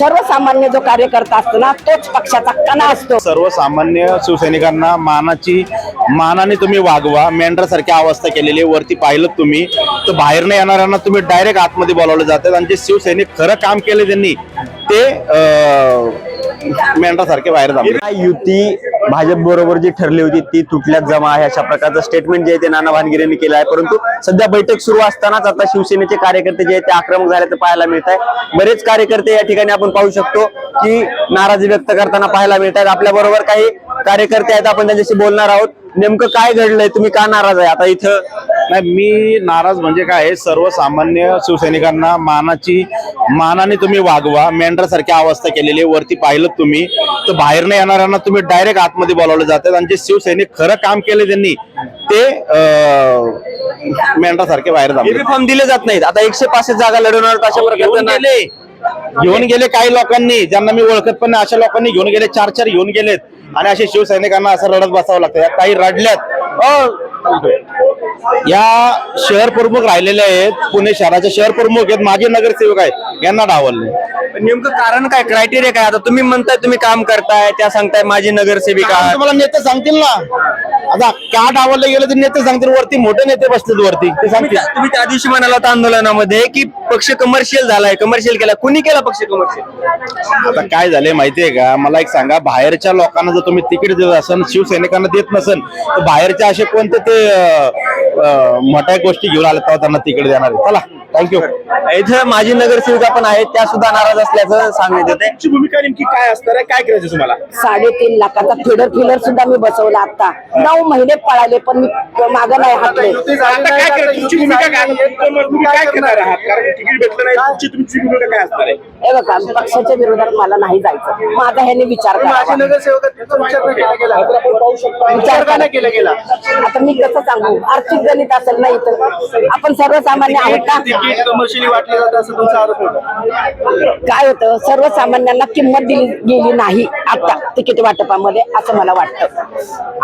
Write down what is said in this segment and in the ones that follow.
सर्वसामान्य जो कार्यकर्ता असतो ना तोच पक्षाचा कणा असतो सर्वसामान्य शिवसैनिकांना मानाची मानाने तुम्ही वागवा मेंढरासारखी अवस्था केलेली आहे. वरती पाहिलं तुम्ही तर बाहेर नाही येणाऱ्यांना तुम्ही डायरेक्ट आतमध्ये बोलावले जातात आणि जे शिवसैनिक खरं काम केले त्यांनी ते मेंढरासारखे बाहेर जातात युती भाजप बरोबर जी ठरली होती ती तुटल्यात जमा आहे अशा प्रकारचं स्टेटमेंट जे आहे ते नाना भानगिरे यांनी केलं आहे. परंतु सध्या बैठक सुरू असतानाच आता शिवसेनेचे कार्यकर्ते जे आहेत ते आक्रमक झाल्याचं पाहायला मिळत आहे. बरेच कार्यकर्ते या ठिकाणी आपण पाहू शकतो की नाराजी व्यक्त करताना पाहायला मिळत आहेत. आपल्या बरोबर काही कार्यकर्ते आहेत आपण त्यांच्याशी बोलणार आहोत. नेमकं काय घडलंय? तुम्ही का नाराज आहे? आता इथं नाही मी नाराज म्हणजे काय आहे, सर्वसामान्य शिवसैनिकांना मानाची मानाने तुम्ही वागवा. मेंढरासारखी अवस्था केलेली आहे. वरती पाहिलं तुम्ही तर बाहेर नाही येणाऱ्यांना तुम्ही डायरेक्ट आतमध्ये बोलावले जातात आणि जे शिवसैनिक खरं काम केले त्यांनी ते मेंढरासारखे बाहेर जातात. फॉर्म दिले जात नाहीत. आता एकशे पासष्ट जागा लढवणार अशा गेले. घेऊन गेले काही लोकांनी ज्यांना मी ओळखत पण नाही अशा लोकांनी घेऊन गेले चार चार घेऊन गेलेत. आणि असे शिवसैनिकांना असं रडत बसावं लागतं. काही रडल्यात. या शहर प्रमुख राहिलेले आहेत पुणे शहराचे शहर प्रमुख आहेत माझे नगरसेवक आहेत यांना डावलले. नेमकं कारण काय क्रायटेरिया काय? आता तुम्ही म्हणताय तुम्ही काम करताय त्या सांगताय माझी नगरसेविका कारण तुम्हाला नेते सांगतील ना. आता का डावलले गेले तर नेते सांगतील वरती मोठे नेते बसतील वरती ते तुम्ही सांगतील. त्या- तुम्ही त्या दिवशी म्हणाला आंदोलनामध्ये की पक्ष कमर्शियल झालाय. कमर्शियल केला. कुणी केला पक्ष कमर्शियल आता काय झाले माहितीये का? मला एक सांगा बाहेरच्या लोकांना जर तुम्ही तिकीट देत असाल शिवसैनिकांना देत नसेल तर बाहेरचे असे कोणते ते मोठ्या गोष्टी घेऊन आले तेव्हा त्यांना तिकीट देणार आहे. चला थँक्यू इथं माझी नगरसेविका पण आहेत त्या सुद्धा नाराज असल्याचं सांगण्यात येते तुमची भूमिका नेमकी काय असणार आहे? काय करायचं तुम्हाला? साडेतीन लाखाचा फिडर फिलर सुद्धा मी बसवला आता. नऊ महिने पळाले पण मी मागं नाही हातले आता काय करायचं तुमची भूमिका काय? तर मग तुम्ही काय करणार आहात कारण तिकीट भेटलं नाही तुमची तुमची भूमिका काय असणार आहे? हे बघा पक्षाच्या विरोधात मला नाही जायचं. माझा ह्याने विचार करावा. नगरसेवक विचार विचार विचार का करा. नाही केला गेला? आता मी कसं सांगू? आर्थिक गणित असेल नाही तर आपण सर्वसामान्य आहोत ना तिकीट कमर्शियली वाटले जातं असं तुमचा आरोप होता. काय होतं? सर्वसामान्यांना किंमत दिली गेली नाही आता तिकीट वाटपामध्ये असं मला वाटतं.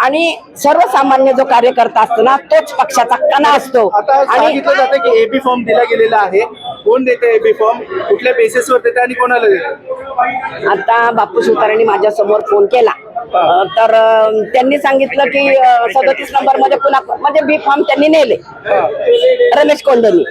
आणि सर्वसामान्य जो कार्यकर्ता असतो ना तोच पक्षाचा कणा असतो. आता आणि सांगितलं जातं की एबी फॉर्म दिला गेलेला आहे. कोण देते एबी फॉर्म कुठल्या बेसिसवर देते आणि कोणाला देते आता बापू सुतारांनी माझ्यासमोर फोन केला तर त्यांनी सांगितलं की सदतीस नंबरमध्ये पुन्हा म्हणजे बी फॉर्म त्यांनी नेले. रमेश कोंडेनी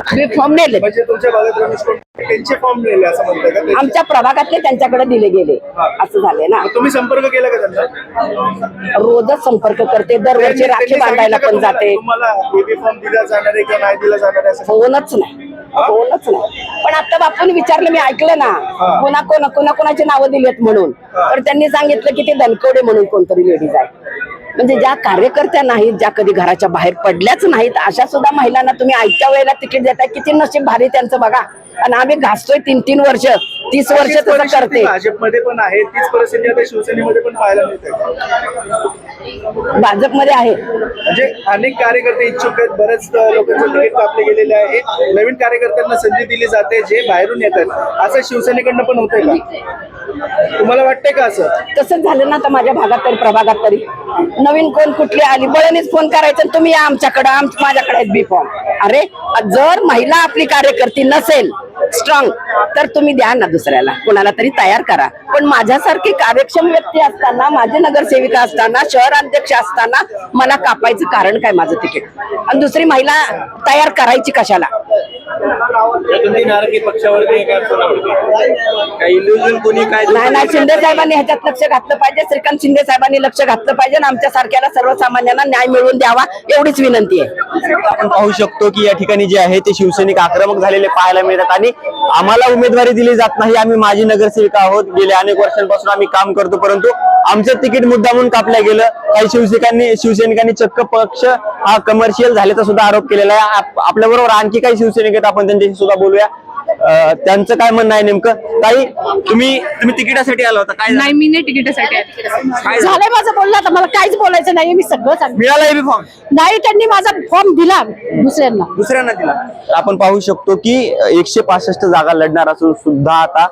बी फॉर्म नेले. म्हणजे तुमच्या भागात रमेश कोंडके त्यांचे फॉर्म दिले असं म्हणताय का? त्यांचे- आमच्या प्रभागातले त्यांच्याकडे दिले गेले. असं झाले ना. मग तुम्ही संपर्क केला का त्यांना रोजच संपर्क करते. दरवर्षी राखी त्यांनी बांधायला सांगितलं का पण तुम्हाला- जाते. तुम्हाला फॉर्म दिला जाणार आहे किंवा नाही दिला जाणार आहे असं? फोनच नाही. फोनच नाही. पण आता बापून विचारलं मी ऐकलं ना. कोणा कोणा कोणा कोणाची नावं दिलेत म्हणून. तर त्यांनी सांगितलं की ते धनकवडे म्हणून कोणतरी लेडीज आहे म्हणजे ज्या कार्यकर्त्या नाहीत ज्या कधी घराच्या बाहेर पडल्याच नाहीत अशा सुद्धा महिलांना तुम्ही आयत्या वेळेला तिकीट देताय. किती नशीब भारी त्यांचं बघा. आणि आम्ही घासतोय तीन तीन वर्ष तीस वर्ष करते. भाजपमध्ये पण आहे. तीच परिस्थिती आता शिवसेनेमध्ये पण पाहायला मिळते. भाजपमध्ये आहे. म्हणजे अनेक कार्यकर्ते इच्छुक आहेत. बरेच लोकांचं तिकीट कापले गेलेले आहे. नवीन कार्यकर्त्यांना संधी दिली जाते जे बाहेरून येतात. असं शिवसेनेकडनं पण होतंय का? तुम्हाला वाटतंय का असं? तसंच झालं ना तर माझ्या भागात तरी प्रभागात तरी. नवीन कोण कुठली आली? बळणीच फोन करायचं तुम्ही या आमच्याकडं आम माझ्याकडे आहेत बी फॉर्म अरे जर महिला आपली कार्यकर्ती नसेल स्ट्रॉंग तर तुम्ही द्या ना दुसऱ्याला. कोणाला तरी तयार करा. पण माझ्यासारखी कार्यक्षम व्यक्ती असताना माझे नगरसेविका असताना शहराध्यक्ष असताना मला कापायचं कारण काय माझं तिकीट? आणि दुसरी महिला तयार करायची कशाला? काही इल्युजन कोणी काय नाही नाही शिंदे साहेबांनी ह्याच्यात लक्ष घातलं पाहिजे. श्रीकांत शिंदे साहेबांनी लक्ष घातलं पाहिजे आणि आमच्या सारख्याला सर्वसामान्यांना न्याय मिळवून द्यावा एवढीच विनंती आहे. आपण पाहू शकतो की या ठिकाणी जे आहे ते शिवसैनिक आक्रमक झालेले पाहायला मिळतात आणि आम्हाला उमेदवारी दिली जात नाही. आम्ही माझी नगरसेविका आहोत. गेल्या अनेक वर्षांपासून आम्ही काम करतो परंतु आमचं तिकीट मुद्दामून कापलं गेलं. काही शिवसैनिकांनी शिवसैनिकांनी चक्क पक्ष हा कमर्शियल झाल्याचा सुद्धा आरोप केलेला आहे. आप- आपल्याबरोबर आणखी काही सैनिक आहेत आपण त्यांच्याशी सुद्धा बोलूया. अं, त्यांचं काय म्हणणं आहे नेमकं? ताई तुम्ही तुम्ही तिकिटासाठी आला होता. काय नाही मी नाही तिकिटासाठी आली. काय झालं? झालंय माझं बोलणं आता मला काहीच बोलायचं नाही. मी सगळं सांग मिळाला एबी फॉर्म नाही त्यांनी माझा फॉर्म दिला दुसऱ्यांना. दुसऱ्यांना दिला. आपण पाहू शकतो की एकशे पासष्ट जागा लढणार असून सुद्धा आता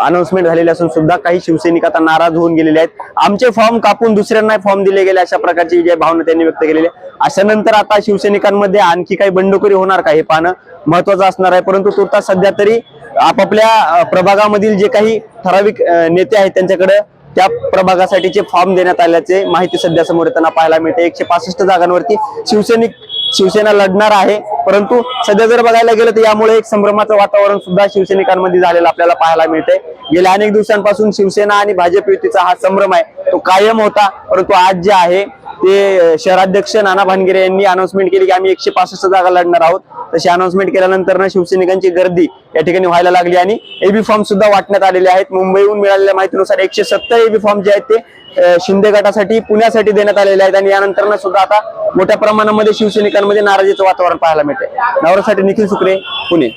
अनाउन्समेंट झालेली असून सुद्धा काही शिवसैनिक आता नाराज होऊन गेलेले आहेत. आमचे फॉर्म कापून दुसऱ्यांना फॉर्म दिले गेले अशा प्रकारची जी भावना त्यांनी व्यक्त केलेली आहे. अशा नंतर आता शिवसैनिकांमध्ये आणखी काही बंडखोरी होणार का हे पाहणं महत्वाचं असणार आहे. परंतु तुर्तास सध्या तरी आपापल्या प्रभागामधील जे काही ठराविक नेते आहेत त्यांच्याकडे त्या प्रभागासाठीचे फॉर्म देण्यात आल्याचे माहिती सध्या समोर येताना पाहायला मिळते. एकशे पासष्ट जागांवरती शिवसैनिक शिवसेना लढणार आहे. परंतु सध्या जर बघायला गेलं तर यामुळे एक संभ्रमाचं वातावरण सुद्धा शिवसैनिकांमध्ये झालेलं आपल्याला पाहायला मिळतंय. गेल्या अनेक दिवसांपासून शिवसेना आणि भाजप युतीचा हा संभ्रम आहे. तो कायम होता परंतु आज जे आहे ते शहराध्यक्ष नाना भानगिरे यांनी अनाउन्समेंट केली की आम्ही एकशे पासष्ट जागा लढणार आहोत. तशी अनाउन्समेंट केल्यानंतर ना शिवसैनिकांची गर्दी या ठिकाणी व्हायला लागली आणि एबी फॉर्म सुद्धा वाटण्यात आलेले आहेत. मुंबईहून मिळालेल्या माहितीनुसार एकशे सत्तर एबी फॉर्म जे आहेत ते शिंदे गटासाठी पुण्यासाठी देण्यात आलेले आहेत आणि यानंतर ना सुद्धा आता मोठ्या प्रमाणामध्ये शिवसैनिकांमध्ये नाराजीचं वातावरण पाहायला मिळते नवरासाठी निखिल सुकरे पुणे.